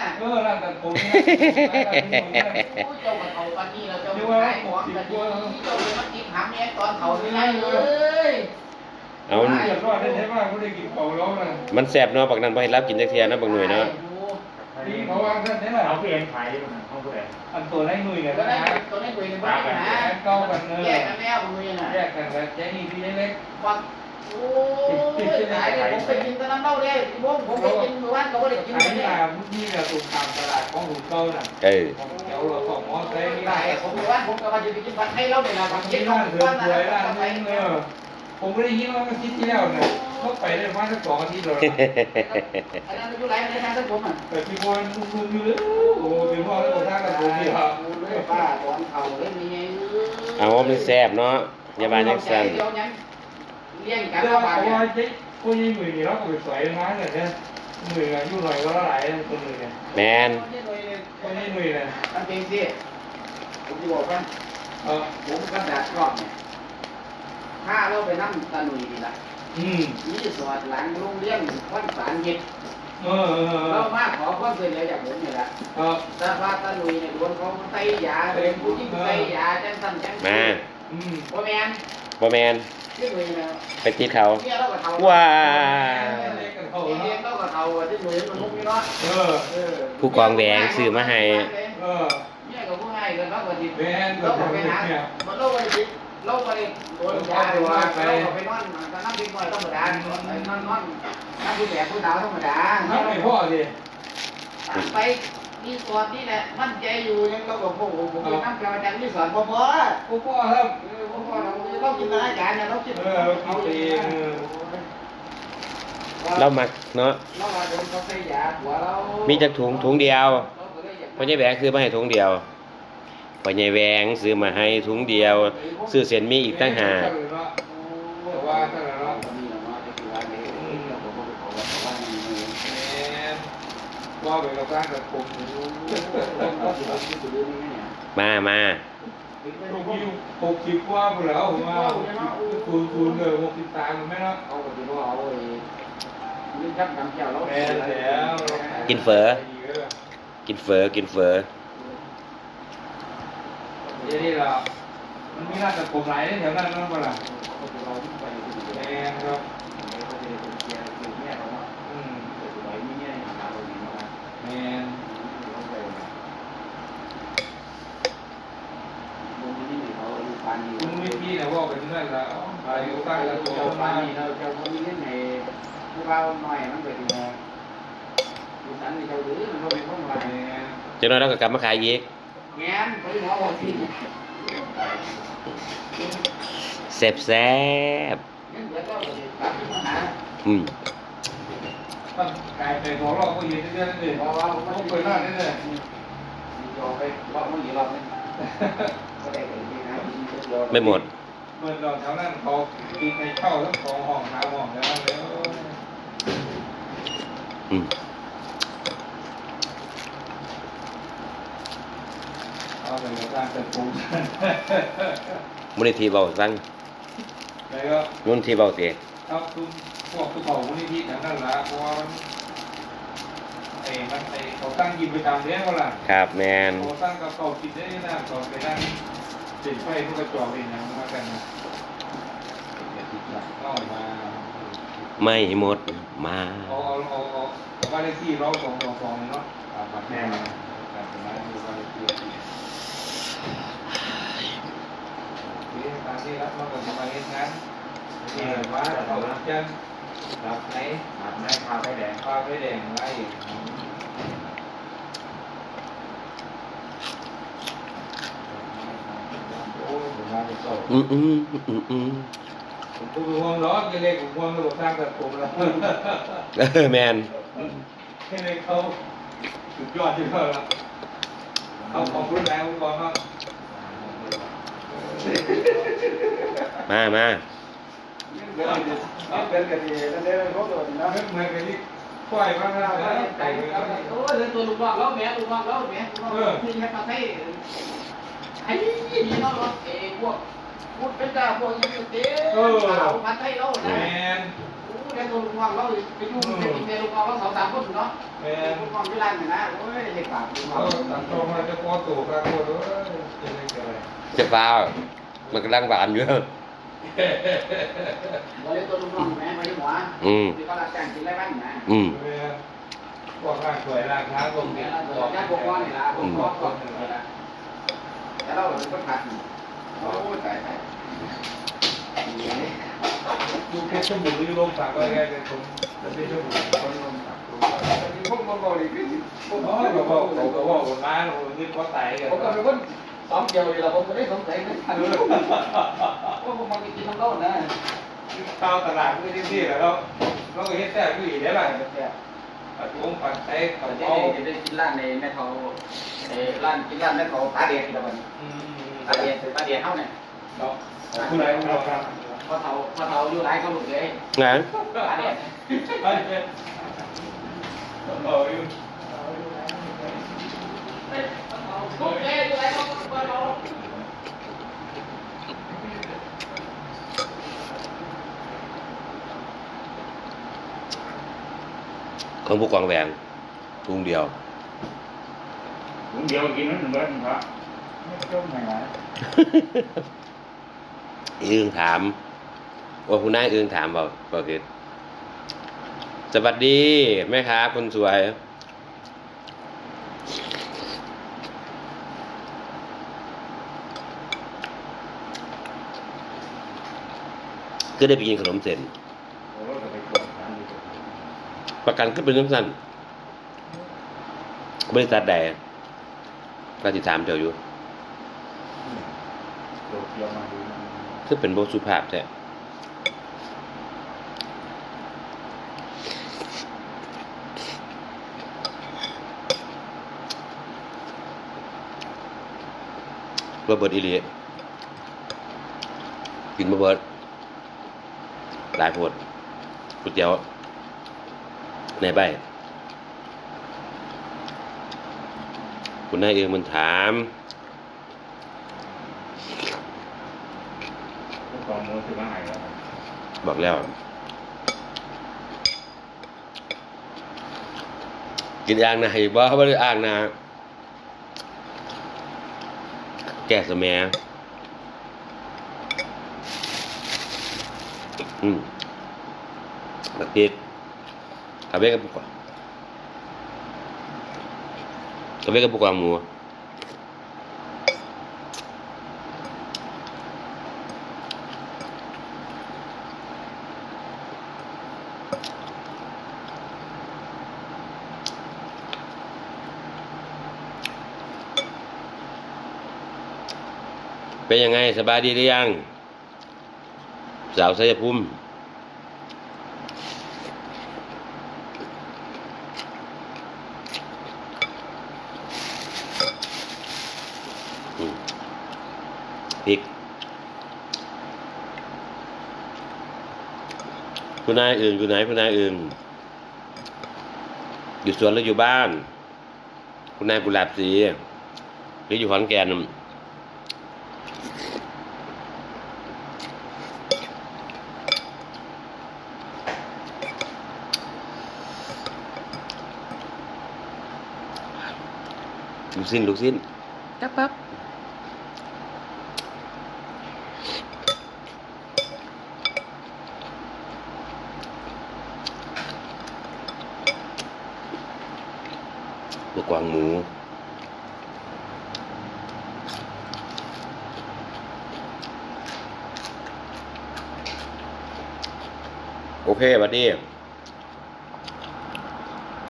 น่ะเออร้านตัดผมนี่โอ้ยเจ้ากับเขาปานนี้แล้วเจ้าขายของกันดีเจ้าเลยมากินหาแม่ตอนเขาไม่ได้เลยเอาเรียบร้อยได้ใช่ป่ะเขาได้กินเผาแล้วนะมันแซ่บเนาะบักนั้นบ่ให้รับกินจักเที่ยเนาะบักหน่วยเนาะนี่เขาวางท่านนี่แหละเอาเพื่อนขายอยู่นะเอาเพื่อนอันตัวได้หน่วยเนี่ยตัวนะนี้ตัวนี้คุยในบ้านนะแยกกันแล้วมือน่ะแยกกันแบบแยกนี่พี่เล็กฟัง โอ้ยตายเลยผมไปกินตะน้ำเล่าเลยผมผมไปกินเมื่อวานเขาไม่ได้กินขายเลยตามที่เราถูกตามตลาดของหุ่นเก้าน่ะเออเดี๋ยวของมอไซค์นี่ได้ได้ผมเมื่อวานผมก็มาจะไปกินผัดไทยเล่าเลยนะผัดทำเย็ที่นร้านเสริร้ามนสวยร้านนึยงเออผมไม่ได้ยินว่าอาทิตย์ที่แล้วเนี่ยเขาไปได้มาสักสองอาทิตย์เลยอันนั้นอายุไรในทางสังคมอะแต่พี่บอลมึงอยู่เลยโอ้เป็นพ่อแล้วผมท่ากับผมพี่ครับป้าตอนเขาเล่นยังไงเอามันแซ่บเนาะอย่าว่าจังซั่นเดี๋ยวยัง เลี้ยงกันแต่แล้วว่าบ้านเขาเนี่ยว่าเจ๊คนยี่หมื่นนี่เราก็ไปสวยมาเนี่ยเนี่ยหมื่นอายุหน่อยก็ละหลายคนหนึ่งเนี่ยแมนคนยี่หมื่นเนี่ยมันเป็นสิผมจะบอกว่าเออผมกระดาษกรอบเนี่ยถ้าเราไปนั่งตะหนุยดีละอืมนี่สอดหลังโรงเรียนวันสารเย็ดเออเออเรามาขอความช่วยเหลือจากผมนี่แหละเออแต่ว่าตะหนุยเนี่ยโดนเขาใส่ยาเป็นผู้ที่ใส่ยาจังสั่นจังมา อืมพ่อแม่นบ่แมนที่หนุยเนี่ยไปติดเขาเนี่ยเราก็เท่าว้าเรียนเราก็เท่าที่หนุยมันมุกนี่เนาะเออ เออผู้กองแหวงซื้อมาให้ เออเนี่ยก็ผู้ให้กันเราก็ดิแม่นก็เราก็ทำไปเนี่ยหามันเราก็ดิเราก็ดิโดนยาโดนเราก็ไปนอนก็นั่งพิงไว้ธรรมดานอนนอนนอนนั่งผู้แก่ผู้สาวธรรมดาน้ำไม่พ่อสิไป รีสอร์ทนี่แหละมั่นใจอยู่ยังเราก็โอ้โหผมไปนั่งกรรมการรีสอร์ทพอพอพ่อพ่อครับเออพอพอเราเราจินตนาการเนี่ยเราคิดเออเราคิดเองเรามักเนาะเราว่าโดนเขาใส่ยาหัวเรามีมีจักถุงถุงเดียวพ่อใหญ่แหวงซื้อมาให้ถุงเดียวพ่อใหญ่แหวงซื้อมาให้ถุงเดียว ซื้อเส้นหมีอีกตั้งหาก แต่ ว่าไปเราสร้างกับผมมามาหกสิบกว่าไปแล้วผมว่าคูณคูณเลยหกสิบสามไมเนาะเอาไปดูเอาไอ้นี่จับน้ำเจียวแม่แล้วกินเฝอกินเฝอกินเฝอเดี๋ยวนี้เรามันมีร้านตัดผมหลายแถวนั้นนั่นเปล่าแม่ครับ แม่คุณวิธีนะว่าเป็นเรื่องแล้วอายุตั้งแต่ตัวมาเราจะมีเงินในผู้เราหน่อยมันไปดูดูสันนี่เราหรือมันก็เป็นพวกอะไรจังน้อยเราก็กลับมาขายอีกแง้มไปหมอบอกที่แซ่บแซ่บเงินเดือนก็กลับมาหาอืมกลายเป็นของเราก็ยืนเรื่อยๆเลยเพราะว่าต้องเปิดร้านนี่เลยยอไปว่ามันอยู่รอบนึงก็ได้กันที่นะไม่หมดเปิดดอกแถวนั้นเขาตีในเข้าทั้งสองห้องน้ำห้องแล้วแล้วอืมเอาไปในการจัดปูมูลนิธิเบาฟังแล้วก็มูลนิธิเบาเตะครับทุกพ วกทุกของมูลนิธินั่นแหละเพราะว่ามันไอ้มันไอ้เขาตั้งยิมประจำเลี้ยงก็ล่ะครับแมนเขาตั้งกับเขาคิดได้นะก่อนไปนั่งติดไฟพวกกระจอกเองนะมากันนะเข้ามาไม่หมดมาเอาเอาเอาเอาเอาบ้านเลขที่ร้อยสองสองสองเนาะตามบัตรแม่มาตามบ้านเลขที่บ้านเลขที่ที่ตามที่รับมาก่อนจะมาเฮ็ดงานนี่ว่าเขาจะ รับไหนอาบน้ำพาไปแดงปลาไปแดงไว้โอ้ยผมมาจะสอบอืมอืมอืมอืมผมพูดห่วงร้อนยังไงผมห่วงระบบสร้างแต่ผมแล้วเออแมนแค่นี้เขาสุดยอดที่เขาละเขาของรุ่นแรงก่อนมากมามา เดินกันดีแล้วเดี๋ยวเขาโดนนะเหมือนกันที่ควายมากนะไก่เลยครับโอ้ยตัวลูกน้องเราแม่ลูกน้องเราแม่ลูกน้องที่ให้มาให้ไอ้นี่เราเอ้พวกพูดเป็นกาพวกยังเต้เอาพันให้เราแมนะนโอ้ยแกตัวลูกน้องเราไปยุ่งไปกินเมียลูกน้องเราสองสามคนเนาะแม่ลูกน้องที่ร้านเนี่ยนะโอ้ยเด็กปากลูกน้างตัดตรงมาจะพอตู่กลางคนเอ้ยจะได้เกิดอะไรจะฟ้ามันกำลังหวานอยู่ เราเรียกตัวลูกน้องแม่ไม่ได้หัวอืม ที่เขารับจ้างกินไรบ้างนะอืมแม่พวกร่างสวยร่างช้าพวกแม่นี้เราบอกญาติพวกพ่อนี่ละพวกพ่อพวกนี่ละแต่เราเป็นคนผัดโอ้ยตายตายดูเพชรบุรีลงสักอะไรกันคนเพชรบุรีคนลงสักพวกมันบอกเลยคือพวกอ๋อเขาเขาบอกเขาบอกคนร้านคนนี้เขาตายกัน ผมก็เป็นคน สองเดียวเลยเราผมก็ได้สงสัยเหมือนกันว่าผมมากินน้ำร้อนนะเข้าตลาดไม่ได้ที่แล้วเราเราก็เห็นแต่ผู้หญิงได้หลายปัดวงปัดเตะกับจะเขาจะได้กินร้านในแม่เขาเออร้านกินร้านแม่เขาตาเดียดละวันตาเดียดตาเดียดเท่าเนี่ยเนาะผู้ใดผู้ใดครับพอเท่าพอเท่าอยู่ไรเขาหลุดเลยไงตาเดียดไปเป็นเอออยู่ทุกเอ้อยู่ไรเขาพอเท่า ของผู้กองแหวงทุงเดียวถุงเดียวกินนั่นเบิดครับไม่ต้มไหนนะอึงถามว่าคุณนายอึงถามเปล่าเปล่าเพชรสวัสดีแม่ค้าคนสวยก็ได้ไปกินขนมเส้น โอ้จะไปกดทานดีกว่า ประกันก็เป็นน้ำสั้นบริษัทใดก็ติดตามเจ้าอยู่โดดเดียวมาดูมันคือเป็นบทสุภาพแท้บ่เบิดอีหลีกินบ่เบิดหลายโพดก๋วยเตี๋ยว ในใบคุณนายเองมันถามบอกแล้ว กินอ่างนาให้บ่บ่ได้อ่างนาแก้สมัยอืมบักติดาเบกับปุกกกาเบกับปุกกวางหมูเป็นยังไงสบายดีหรือยัง สาวชัยภูมิอืมพริก คุณนายอื่นคุณนายคุณนายอื่น อยู่สวนหรืออยู่บ้าน คุณนายกุหลาบสีหรืออยู่ขอนแก่นลูกสิ้นลูกสิ้นจับปั๊บ ตัวกวางหมู โอเคบัดดี้